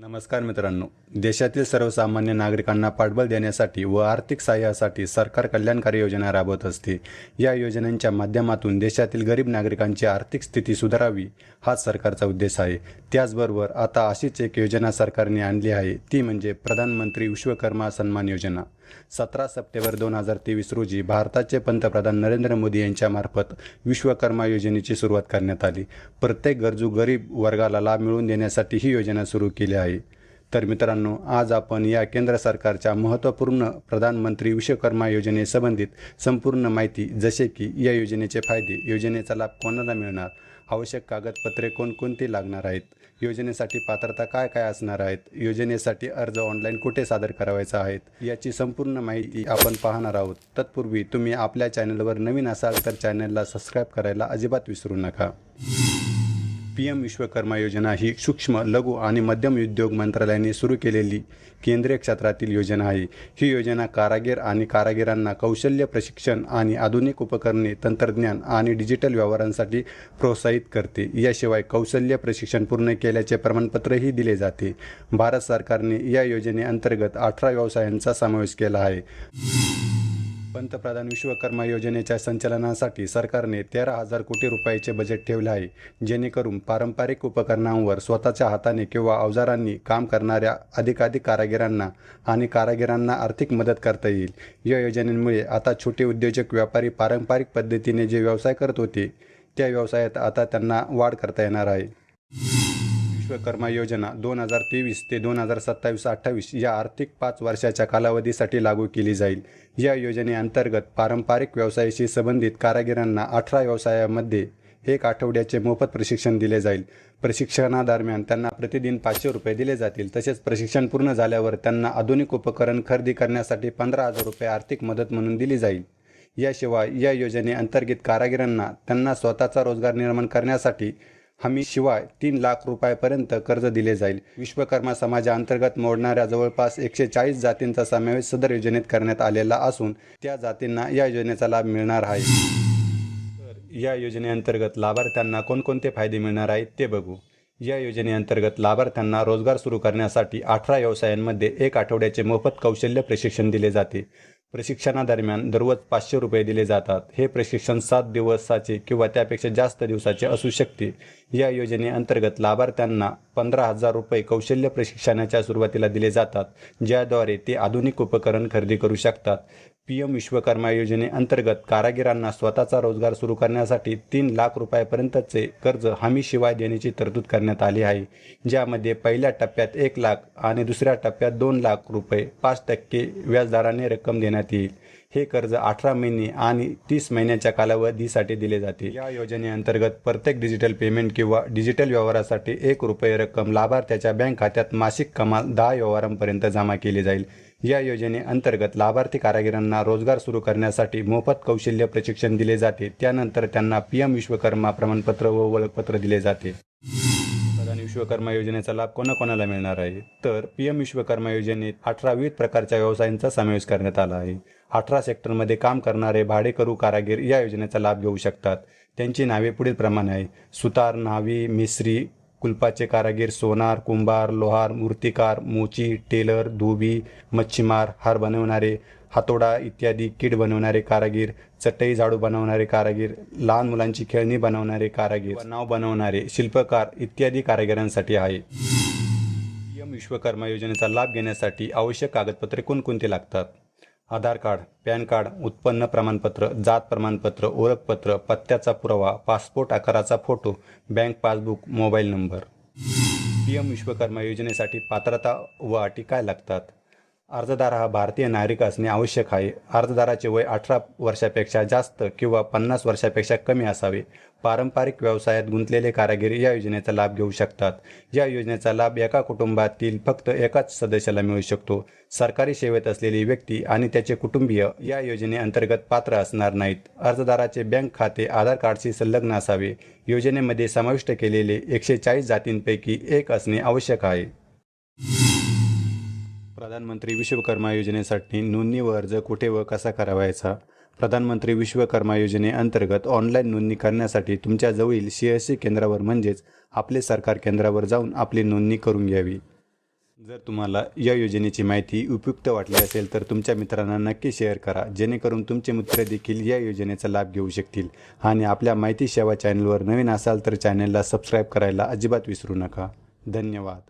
नमस्कार मित्रांनो. देशातील सर्वसामान्य नागरिकांना पाठबळ देण्यासाठी व आर्थिक सहाय्यासाठी सरकार कल्याणकारी योजना राबवत असते. या योजनांच्या माध्यमातून देशातील गरीब नागरिकांची आर्थिक स्थिती सुधारावी हाच सरकारचा उद्देश आहे. त्याचबरोबर आता अशीच एक योजना सरकारने आणली आहे. ती म्हणजे प्रधानमंत्री विश्वकर्मा सन्मान योजना. सतरा सप्टेंबर दोन हजार तेवीस रोजी भारताचे पंतप्रधान नरेंद्र मोदी यांच्यामार्फत विश्वकर्मा योजनेची सुरुवात करण्यात आली. प्रत्येक गरजू गरीब वर्गाला लाभ मिळवून देण्यासाठी ही योजना सुरू केली आहे. तर मित्रांनो आज आपण या केंद्र सरकारच्या महत्त्वपूर्ण प्रधानमंत्री विश्वकर्मा योजनेसंबंधित संपूर्ण माहिती जसे की या योजनेचे फायदे योजनेचा लाभ कोणाला मिळणार आवश्यक कागदपत्रे कोणकोणती लागणार आहेत योजनेसाठी पात्रता काय काय असणार आहेत योजनेसाठी अर्ज ऑनलाईन कुठे सादर करावायचा आहेत याची संपूर्ण माहिती आपण पाहणार आहोत. तत्पूर्वी तुम्ही आपल्या चॅनलवर नवीन असाल तर चॅनलला सबस्क्राईब करायला अजिबात विसरू नका. पी एम विश्वकर्मा योजना ही सूक्ष्म लघु आणि मध्यम उद्योग मंत्रालयाने सुरू केलेली केंद्रीय क्षेत्रातील योजना आहे. ही योजना कारागीर आणि कारागिरांना कौशल्य प्रशिक्षण आणि आधुनिक उपकरणे तंत्रज्ञान आणि डिजिटल व्यवहारांसाठी प्रोत्साहित करते. याशिवाय कौशल्य प्रशिक्षण पूर्ण केल्याचे प्रमाणपत्रही दिले जाते. भारत सरकारने या योजनेअंतर्गत अठरा व्यवसायांचा समावेश केला आहे. पंतप्रधान विश्वकर्मा योजनेच्या संचालनासाठी सरकारने तेरा हजार कोटी रुपयाचे बजेट ठेवले आहे जेणेकरून पारंपरिक उपकरणांवर स्वतःच्या हाताने किंवा अवजारांनी काम करणाऱ्या अधिकाधिक कारागिरांना आणि कारागिरांना आर्थिक मदत करता येईल. या योजनेमुळे आता छोटे उद्योजक व्यापारी पारंपरिक पद्धतीने जे व्यवसाय करत होते त्या व्यवसायात आता त्यांना वाढ करता येणार आहे. विश्वकर्मा योजना दोन हजार तेवीस ते दोन हजार सत्तावीस अठ्ठावीस या आर्थिक पाच वर्षाच्या कालावधीसाठी लागू केली जाईल. या योजनेअंतर्गत पारंपरिक व्यवसायाशी संबंधित कारागिरांना अठरा व्यवसायामध्ये एक आठवड्याचे मोफत प्रशिक्षण दिले जाईल. प्रशिक्षणादरम्यान त्यांना प्रतिदिन पाचशे रुपये दिले जातील. तसेच प्रशिक्षण पूर्ण झाल्यावर त्यांना आधुनिक उपकरण खरेदी करण्यासाठी पंधरा हजार रुपये आर्थिक मदत म्हणून दिली जाईल. याशिवाय या योजनेअंतर्गत कारागिरांना त्यांना स्वतःचा रोजगार निर्माण करण्यासाठी हमी शिवाय तीन लाख रुपयापर्यंत कर्ज दिले जाईल. विश्वकर्मा समाजाअंतर्गत मोडणाऱ्या जवळपास एकशे चाळीस जातींचा समावेश सदर योजनेत करण्यात आलेला असून त्या जातींना या योजनेचा लाभ मिळणार आहे. या योजनेअंतर्गत लाभार्थ्यांना कोणकोणते फायदे मिळणार आहेत ते बघू. या योजनेअंतर्गत लाभार्थ्यांना रोजगार सुरू करण्यासाठी अठरा व्यवसायांमध्ये एक आठवड्याचे मोफत कौशल्य प्रशिक्षण दिले जाते. प्रशिक्षणादरम्यान दररोज पाचशे रुपये दिले जातात. हे प्रशिक्षण सात दिवसाचे किंवा त्यापेक्षा जास्त दिवसाचे असू शकते. या योजनेअंतर्गत लाभार्थ्यांना पंधरा हजार रुपये कौशल्य प्रशिक्षणाच्या सुरुवातीला दिले जातात ज्याद्वारे ते आधुनिक उपकरण खरेदी करू शकतात. पी एम विश्वकर्मा योजनेअंतर्गत कारागिरांना स्वतःचा रोजगार सुरू करण्यासाठी तीन लाख रुपयापर्यंतचे कर्ज हमीशिवाय देण्याची तरतूद करण्यात आली आहे. ज्यामध्ये पहिल्या टप्प्यात एक लाख आणि दुसऱ्या टप्प्यात दोन लाख रुपये पाच टक्के व्याजदराने रक्कम देण्यात येईल. हे कर्ज अठरा महिने आणि तीस महिन्याच्या कालावधीसाठी दिले जाते या योजनेअंतर्गत प्रत्येक डिजिटल पेमेंट किंवा डिजिटल व्यवहारासाठी एक रुपये रक्कम लाभार्थ्याच्या बँक खात्यात मासिक कमाल दहा व्यवहारांपर्यंत जमा केली जाईल. या योजनेअंतर्गत लाभार्थी कारागिरांना रोजगार सुरू करण्यासाठी मोफत कौशल्य प्रशिक्षण दिले जाते. त्यानंतर त्यांना पी एम विश्वकर्मा प्रमाणपत्र व ओळखपत्र दिले जाते. प्रधान विश्वकर्मा योजनेचा लाभ कोणाकोणाला मिळणार आहे? तर पी एम विश्वकर्मा योजनेत अठरा विविध प्रकारच्या व्यवसायांचा समावेश करण्यात आला आहे. अठरा सेक्टरमध्ये काम करणारे भाडेकरू कारागीर या योजनेचा लाभ घेऊ शकतात. त्यांची नावे पुढील प्रमाणे आहे सुतार न्हावी मिस्त्री कुलपाचे कारागीर सोनार कुंभार लोहार मूर्तिकार मोची टेलर धोबी मच्छीमार हार बनवणारे हातोडा इत्यादी किट बनवणारे कारागीर चटई झाडू बनवणारे कारागीर लहान मुलांची खेळणी बनवणारे कारागीर नाव बनवणारे शिल्पकार इत्यादी कारागिरांसाठी आहे. पी एम विश्वकर्मा योजनेचा लाभ घेण्यासाठी आवश्यक कागदपत्रे कोणकोणती लागतात? आधार कार्ड पॅन कार्ड उत्पन्न प्रमाणपत्र जात प्रमाणपत्र ओळखपत्र पत्त्याचा पुरावा पासपोर्ट आकाराचा photo bank passbook mobile number. P M Vishwakarma योजनेसाठी पात्रता व अटी काय लागतात? अर्जदार हा भारतीय नागरिक असणे आवश्यक आहे. अर्जदाराचे वय अठरा वर्षापेक्षा जास्त किंवा पन्नास वर्षापेक्षा कमी असावे. पारंपरिक व्यवसायात गुंतलेले कारागीर या योजनेचा लाभ घेऊ शकतात. या योजनेचा लाभ एका कुटुंबातील फक्त एकाच सदस्याला मिळू शकतो. सरकारी सेवेत असलेली व्यक्ती आणि त्याचे कुटुंबीय या योजनेअंतर्गत पात्र असणार नाहीत. अर्जदाराचे बँक खाते आधार कार्डशी संलग्न असावे. योजनेमध्ये समाविष्ट केलेले एकशे चाळीस जातींपैकी एक असणे आवश्यक आहे. प्रधानमंत्री विश्वकर्मा योजनेसाठी नोंदणी व अर्ज कुठे व कसा करावायचा? प्रधानमंत्री विश्वकर्मा योजनेअंतर्गत ऑनलाईन नोंदणी करण्यासाठी तुमच्या जवळील सी एस सी केंद्रावर म्हणजेच आपले सरकार केंद्रावर जाऊन आपली नोंदणी करून घ्यावी. जर तुम्हाला या योजनेची माहिती उपयुक्त वाटली असेल तर तुमच्या मित्रांना नक्की शेअर करा जेणेकरून तुमचे मित्र देखील या योजनेचा लाभ घेऊ शकतील. आणि आपल्या माहिती सेवा चॅनलवर नवीन असाल तर चॅनलला सबस्क्राईब करायला अजिबात विसरू नका. धन्यवाद.